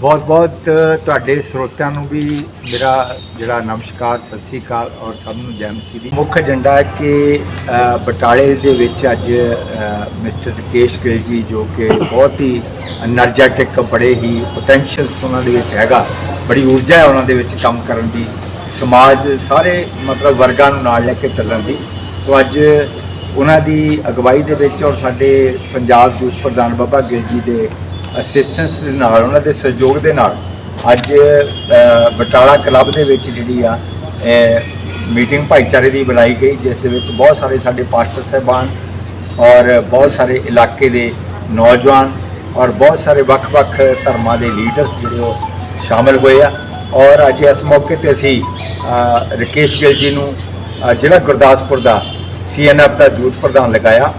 ਬਹੁਤ-ਬਹੁਤ ਤੁਹਾਡੇ ਸਰੋਤਿਆਂ ਨੂੰ ਵੀ ਮੇਰਾ ਜਿਹੜਾ ਨਮਸਕਾਰ, ਸਤਿ ਸ੍ਰੀ ਅਕਾਲ ਔਰ ਸਭ ਨੂੰ ਜੈ ਮਸੀਹ ਦੀ। ਮੁੱਖ ਏਜੰਡਾ ਹੈ ਕਿ ਬਟਾਲੇ ਦੇ ਵਿੱਚ ਅੱਜ ਮਿਸਟਰ ਰਕੇਸ਼ ਗਿੱਲ ਜੀ ਜੋ ਕਿ ਬਹੁਤ ਹੀ એનર્ਜੈਟਿਕ ਬੜੇ ਹੀ ਪੋਟੈਂਸ਼ੀਅਲ ਉਹਨਾਂ ਦੇ ਵਿੱਚ ਹੈਗਾ। ਬੜੀ ਊਰਜਾ ਹੈ ਉਹਨਾਂ ਦੇ ਵਿੱਚ ਕੰਮ ਕਰਨ ਦੀ, ਸਮਾਜ ਸਾਰੇ ਮਤਲਬ ਵਰਗਾਂ ਨੂੰ ਨਾਲ ਲੈ ਕੇ ਚੱਲਣ ਦੀ। ਸੋ ਅੱਜ ਉਹਨਾਂ ਦੀ ਅਗਵਾਈ ਦੇ ਵਿੱਚ ਔਰ ਸਾਡੇ ਪੰਜਾਬ ਯੂਥ ਪ੍ਰਧਾਨ ਬਾਬਾ ਗਿੱਲ ਜੀ ਦੇ ਅਸਿਸਟੈਂਸ ਦੇ ਨਾਲ ਉਹਨਾਂ ਦੇ ਸਹਿਯੋਗ ਦੇ ਨਾਲ ਅੱਜ ਬਟਾਲਾ ਕਲੱਬ ਦੇ ਵਿੱਚ ਜਿਹੜੀ ਆ ਮੀਟਿੰਗ ਭਾਈਚਾਰੇ ਦੀ ਬੁਲਾਈ ਗਈ ਜਿਸ ਦੇ ਵਿੱਚ ਬਹੁਤ ਸਾਰੇ ਸਾਡੇ ਪਾਸਟਰ ਸਾਹਿਬਾਨ ਔਰ ਬਹੁਤ ਸਾਰੇ ਇਲਾਕੇ ਦੇ ਨੌਜਵਾਨ ਔਰ ਬਹੁਤ ਸਾਰੇ ਵੱਖ-ਵੱਖ ਧਰਮਾਂ ਦੇ ਲੀਡਰਸ ਜਿਹੜੇ ਉਹ ਸ਼ਾਮਲ ਹੋਏ ਆ। ਔਰ ਅੱਜ ਇਸ ਮੌਕੇ ਤੇ ਅਸੀਂ ਅ, ਰਕੇਸ਼ ਗਿੱਲ ਜੀ ਨੂੰ ਜ਼ਿਲ੍ਹਾ ਗੁਰਦਾਸਪੁਰ ਦਾ ਸੀਐਨਐਫ ਦਾ ਯੂਥ ਪ੍ਰਧਾਨ ਲਗਾਇਆ।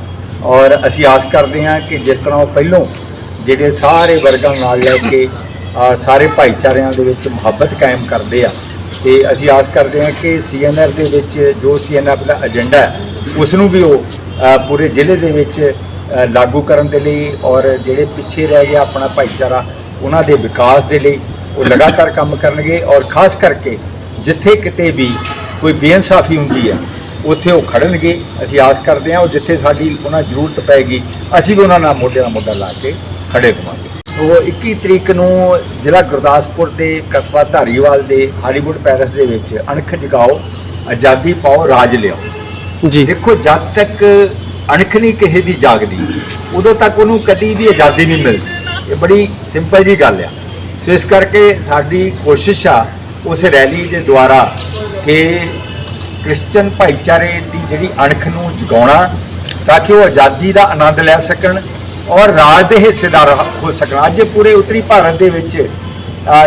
ਔਰ ਅਸੀਂ ਆਸ ਕਰਦੇ ਹਾਂ ਕਿ ਜਿਸ ਤਰ੍ਹਾਂ ਉਹ ਪਹਿਲੋਂ ਜਿਹੜੇ ਸਾਰੇ ਵਰਗਾਂ ਨਾਲ ਲੈ ਕੇ ਸਾਰੇ ਭਾਈਚਾਰਿਆਂ ਦੇ ਵਿੱਚ ਮੁਹੱਬਤ ਕਾਇਮ ਕਰਦੇ ਆ। ਤੇ ਅਸੀਂ ਆਸ ਕਰਦੇ ਹਾਂ ਕਿ ਸੀਐਨਐਫ ਦੇ ਵਿੱਚ ਜੋ ਸੀਐਨਐਫ ਦਾ ਏਜੰਡਾ ਹੈ ਉਸ ਨੂੰ ਵੀ ਉਹ ਪੂਰੇ ਜ਼ਿਲ੍ਹੇ ਦੇ ਵਿੱਚ ਲਾਗੂ ਕਰਨ ਦੇ ਲਈ ਔਰ ਜਿਹੜੇ ਪਿੱਛੇ ਰਹਿ ਗਿਆ ਆਪਣਾ ਭਾਈਚਾਰਾ, ਉਹਨਾਂ ਦੇ ਵਿਕਾਸ ਦੇ ਲਈ ਉਹ ਲਗਾਤਾਰ ਕੰਮ ਕਰਨਗੇ ਔਰ ਖਾਸ ਕਰਕੇ ਜਿੱਥੇ ਕਿਤੇ ਵੀ ਕੋਈ ਬੇਇਨਸਾਫੀ ਹੁੰਦੀ ਹੈ, ਉੱਥੇ ਉਹ ਖੜਨਗੇ। ਅਸੀਂ ਆਸ ਕਰਦੇ ਹਾਂ ਉਹ ਜਿੱਥੇ ਸਾਡੀ ਉਹਨਾਂ ਜ਼ਰੂਰਤ ਪੈਗੀ ਅਸੀਂ ਵੀ ਉਹਨਾਂ ਨਾਲ ਮੋਢੇ ਨਾਲ ਮੋਢਾ ਲਾ ਕੇ ਖੜੇ ਹੋਵਾਂਗੇ। ਉਹ 21 ਤਰੀਕ ਨੂੰ ਜ਼ਿਲ੍ਹਾ ਗੁਰਦਾਸਪੁਰ ਦੇ ਕਸਬਾ ਧਾਰੀਵਾਲ ਦੇ ਹਾਲੀਵੁੱਡ ਪੈਲਸ ਦੇ ਵਿੱਚ ਅਣਖ ਜਗਾਓ ਆਜ਼ਾਦੀ ਪਾਓ ਰਾਜ ਲਿਆਓ। ਜੀ। ਦੇਖੋ ਜਦ ਤੱਕ ਅਣਖ ਨਹੀਂ ਕਿਸੇ ਦੀ ਜਾਗਦੀ ਉਦੋਂ ਤੱਕ ਉਹਨੂੰ ਕਦੀ ਵੀ ਆਜ਼ਾਦੀ ਨਹੀਂ ਮਿਲਦੀ। ਇਹ ਬੜੀ ਸਿੰਪਲ ਜੀ ਗੱਲ ਆ। ਸੋ ਇਸ ਕਰਕੇ ਸਾਡੀ ਕੋਸ਼ਿਸ਼ ਆ ਉਸ ਰੈਲੀ ਦੇ ਦੁਆਰਾ ਕਿ ਕ੍ਰਿਸਚੀਅਨ ਭਾਈਚਾਰੇ ਦੀ ਜਿਹੜੀ ਅਣਖ ਨੂੰ ਜਗਾਉਣਾ ਤਾਂ ਕਿ ਉਹ ਆਜ਼ਾਦੀ ਦਾ ਆਨੰਦ ਲੈ ਸਕਣ ਔਰ ਰਾਜ ਦੇ ਹਿੱਸੇਦਾਰ ਹੋ ਸਕਣ। ਅੱਜ ਪੂਰੇ ਉੱਤਰੀ ਭਾਰਤ ਦੇ ਵਿੱਚ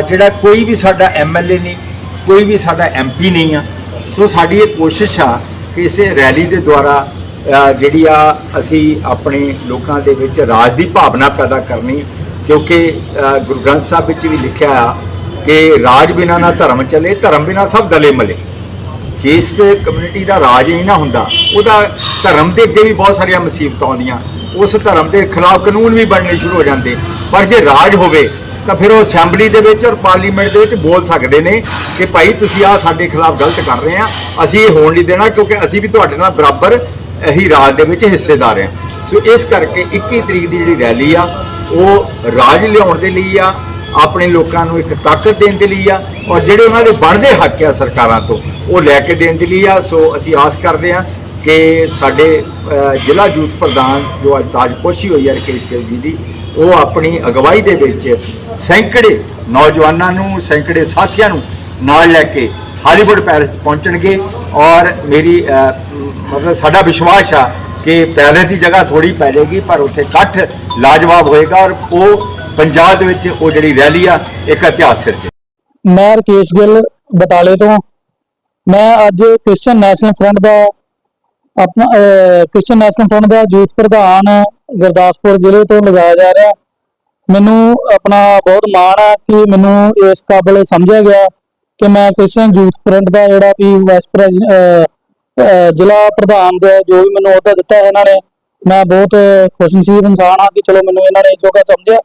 ਜਿਹੜਾ ਕੋਈ ਵੀ ਸਾਡਾ ਐਮਐਲਏ ਨਹੀਂ, ਕੋਈ ਵੀ ਸਾਡਾ ਐਮਪੀ ਨਹੀਂ ਆ। ਸੋ ਸਾਡੀ ਇਹ ਕੋਸ਼ਿਸ਼ ਆ ਕਿ ਇਸੇ ਰੈਲੀ ਦੇ ਦੁਆਰਾ ਜਿਹੜੀ ਆ ਅਸੀਂ ਆਪਣੇ ਲੋਕਾਂ ਦੇ ਵਿੱਚ ਰਾਜ ਦੀ ਭਾਵਨਾ ਪੈਦਾ ਕਰਨੀ, ਕਿਉਂਕਿ ਗੁਰੂ ਗ੍ਰੰਥ ਸਾਹਿਬ ਵਿੱਚ ਵੀ ਲਿਖਿਆ ਆ ਕਿ ਰਾਜ ਬਿਨਾ ਨਾ ਧਰਮ ਚਲੇ, ਧਰਮ ਬਿਨਾ ਸਭ ਦਲੇ ਮਲੇ। ਜਿਸ ਕਮਿਊਨਿਟੀ ਦਾ ਰਾਜ ਨਹੀਂ ਨਾ ਹੁੰਦਾ, ਉਹਦਾ ਧਰਮ ਦੇ ਅੱਗੇ ਵੀ ਬਹੁਤ ਸਾਰੀਆਂ ਮੁਸੀਬਤਾਂ ਆਉਂਦੀਆਂ। ਉਸ ਧਰਮ ਦੇ ਖਿਲਾਫ ਕਾਨੂੰਨ ਵੀ ਬਣਨੇ ਸ਼ੁਰੂ ਹੋ ਜਾਂਦੇ। ਪਰ ਜੇ ਰਾਜ ਹੋਵੇ, ਤਾਂ ਫਿਰ ਉਹ ਅਸੈਂਬਲੀ ਦੇ ਵਿੱਚ ਔਰ ਪਾਰਲੀਮੈਂਟ ਦੇ ਵਿੱਚ ਬੋਲ ਸਕਦੇ ਨੇ ਕਿ ਭਾਈ ਤੁਸੀਂ ਆ ਸਾਡੇ ਖਿਲਾਫ ਗਲਤ ਕਰ ਰਹੇ ਆ, ਅਸੀਂ ਇਹ ਹੋਣ ਨਹੀਂ ਦੇਣਾ ਕਿਉਂਕਿ ਅਸੀਂ ਵੀ ਤੁਹਾਡੇ ਨਾਲ ਬਰਾਬਰ ਇਹੀ ਰਾਜ ਦੇ ਵਿੱਚ ਹਿੱਸੇਦਾਰ ਆ ਸੋ ਇਸ ਕਰਕੇ 21 ਤਰੀਕ ਦੀ ਜਿਹੜੀ ਰੈਲੀ ਆ, ਉਹ ਰਾਜ ਲਿਆਉਣ ਦੇ ਲਈ ਆ, ਆਪਣੇ ਲੋਕਾਂ ਨੂੰ ਇੱਕ ਤਾਕਤ ਦੇਣ ਦੇ ਲਈ ਆ ਔਰ ਜਿਹੜੇ ਉਹਨਾਂ ਦੇ ਬਣਦੇ ਹੱਕ ਆ ਸਰਕਾਰਾਂ ਤੋਂ, ਉਹ ਲੈ ਕੇ ਦੇਣ ਦੇ ਲਈ ਆ। ਸੋ ਅਸੀਂ ਆਸ ਕਰਦੇ ਆ ਕਿ ਸਾਡੇ ਜ਼ਿਲ੍ਹਾ ਯੂਥ ਪ੍ਰਧਾਨ ਜੋ ਅੱਜ ਤਾਜਪੋਸ਼ੀ ਹੋਈ ਹੈ ਰਕੇਸ਼ ਗਿੱਲ ਜੀ ਦੀ, ਉਹ ਆਪਣੀ ਅਗਵਾਈ ਦੇ ਵਿੱਚ ਸੈਂਕੜੇ ਨੌਜਵਾਨਾਂ ਨੂੰ, ਸੈਂਕੜੇ ਸਾਥੀਆਂ ਨੂੰ ਨਾਲ ਲੈ ਕੇ ਹਾਲੀਵੁੱਡ ਪੈਲਸ ਪਹੁੰਚਣਗੇ ਔਰ ਮੇਰੀ ਮਤਲਬ ਸਾਡਾ ਵਿਸ਼ਵਾਸ ਆ ਕਿ ਪੈਲਸ ਦੀ ਜਗ੍ਹਾ ਥੋੜੀ ਪੈ ਜਾਏਗੀ, ਪਰ ਉੱਥੇ ਇਕੱਠ ਲਾਜਵਾਬ ਹੋਏਗਾ ਔਰ ਉਹ ਪੰਜਾਬ ਦੇ ਵਿੱਚ ਉਹ ਜਿਹੜੀ ਰੈਲੀ ਆ, ਇੱਕ ਇਤਿਹਾਸ ਸਿਰਜੇ ਮੈਂ ਰਕੇਸ਼ ਗਿੱਲ ਬਟਾਲੇ ਤੋਂ। ਮੈਂ ਅੱਜ ਕ੍ਰਿਸਚੀਅਨ ਨੈਸ਼ਨਲ ਫਰੰਟ ਦਾ ਆਪਣਾ ਅਹ, ਨੈਸ਼ਨਲ ਫਰੰਟ ਦਾ ਯੂਥ ਪ੍ਰਧਾਨ ਗੁਰਦਾਸਪੁਰ ਜ਼ਿਲ੍ਹੇ ਤੋਂ ਲਗਾਇਆ ਜਾ ਰਿਹਾ। ਮੈਨੂੰ ਆਪਣਾ ਬਹੁਤ ਮਾਣ ਆ ਕਿ ਮੈਨੂੰ ਇਸ ਕਾਬਲ ਸਮਝਿਆ ਗਿਆ ਕਿ ਮੈਂ ਕ੍ਰਿਸਚੀਅਨ ਯੂਥ ਫਰੰਟ ਦਾ ਜਿਹੜਾ ਵੀ ਵਾਈਸ ਪ੍ਰੈਜ਼ੀਡੈਂਟ ਜ਼ਿਲ੍ਹਾ ਪ੍ਰਧਾਨ ਦਾ ਜੋ ਵੀ ਮੈਨੂੰ ਅਹੁਦਾ ਦਿੱਤਾ ਇਹਨਾਂ ਨੇ ਮੈਂ ਬਹੁਤ ਖੁਸ਼ਨਸੀਬ ਇਨਸਾਨ ਆ ਕਿ ਚਲੋ ਮੈਨੂੰ ਇਹਨਾਂ ਨੇ ਇਸ ਸਮਝਿਆ।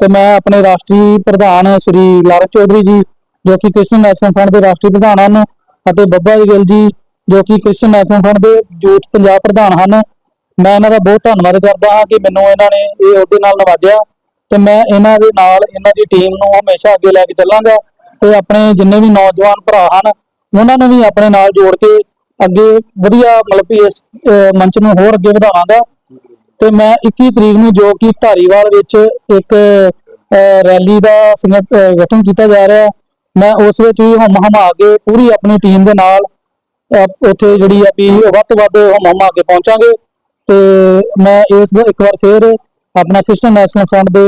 ਤੇ ਮੈਂ ਆਪਣੇ ਰਾਸ਼ਟਰੀ ਪ੍ਰਧਾਨ ਸ੍ਰੀ ਲਾਲ ਚੌਧਰੀ ਜੀ ਜੋ ਕਿ ਕ੍ਰਿਸਚਨ ਨੈਸ਼ਨਲ ਫਰੰਟ ਦੇ ਰਾਸ਼ਟਰੀ ਪ੍ਰਧਾਨ ਹਨ ਅਤੇ ਬੱਬਾ ਜੀ ਗਿੱਲ ਜੀ ਜੋ ਕਿ ਕ੍ਰਿਸਚੀਅਨ ਨੈਸ਼ਨਲ ਫਰੰਟ ਦੇ ਯੂਥ ਪੰਜਾਬ ਪ੍ਰਧਾਨ ਹਨ, ਮੈਂ ਇਹਨਾਂ ਦਾ ਬਹੁਤ ਧੰਨਵਾਦ ਕਰਦਾ ਹਾਂ ਕਿ ਮੈਨੂੰ ਇਹਨਾਂ ਨੇ ਇਹ ਅਹੁਦੇ ਨਾਲ ਨਵਾਜਿਆ ਤੇ ਮੈਂ ਇਹਨਾਂ ਦੇ ਨਾਲ ਇਹਨਾਂ ਦੀ ਟੀਮ ਨੂੰ ਹਮੇਸ਼ਾ ਅੱਗੇ ਲੈ ਕੇ ਚੱਲਾਂਗਾ ਤੇ ਆਪਣੇ ਜਿੰਨੇ ਵੀ ਨੌਜਵਾਨ ਭਰਾ ਹਨ, ਉਹਨਾਂ ਨੂੰ ਵੀ ਆਪਣੇ ਨਾਲ ਜੋੜ ਕੇ ਅੱਗੇ ਵਧੀਆ ਮਤਲਬ ਕਿ ਇਸ ਮੰਚ ਨੂੰ ਹੋਰ ਅੱਗੇ ਵਧਾਵਾਂਗਾ। ਤੇ ਮੈਂ 21 ਤਰੀਕ ਨੂੰ ਜੋ ਕਿ ਧਾਰੀਵਾਲ ਵਿੱਚ ਇੱਕ ਰੈਲੀ ਦਾ ਸੰਗਠਨ ਕੀਤਾ ਜਾ ਰਿਹਾ, ਮੈਂ ਉਸ ਵਿੱਚ ਵੀ ਹਮ, ਹਮਾ ਕੇ ਪੂਰੀ ਆਪਣੀ ਟੀਮ ਦੇ ਨਾਲ ਉੱਥੇ ਜਿਹੜੀ ਆ ਵੀ ਵੱਧ ਤੋਂ ਵੱਧ ਹਮ ਹਮਾ ਕੇ ਪਹੁੰਚਾਂਗੇ। ਤੇ ਮੈਂ ਇਸ ਦਾ ਇੱਕ ਵਾਰ ਫੇਰ ਆਪਣਾ ਕ੍ਰਿਸਚੀਅਨ ਨੈਸ਼ਨਲ ਫਰੰਟ ਦੇ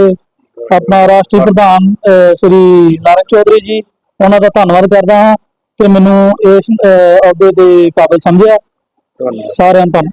ਆਪਣਾ ਰਾਸ਼ਟਰੀ ਪ੍ਰਧਾਨ ਸ੍ਰੀ ਨਾਰਕ ਚੌਧਰੀ ਜੀ ਉਹਨਾਂ ਦਾ ਧੰਨਵਾਦ ਕਰਦਾ ਹਾਂ ਕਿ ਮੈਨੂੰ ਇਸ ਅਹ, ਅਹੁਦੇ ਦੇ ਕਾਬਿਲ ਸਮਝਿਆ। ਸਾਰਿਆਂ ਧੰਨ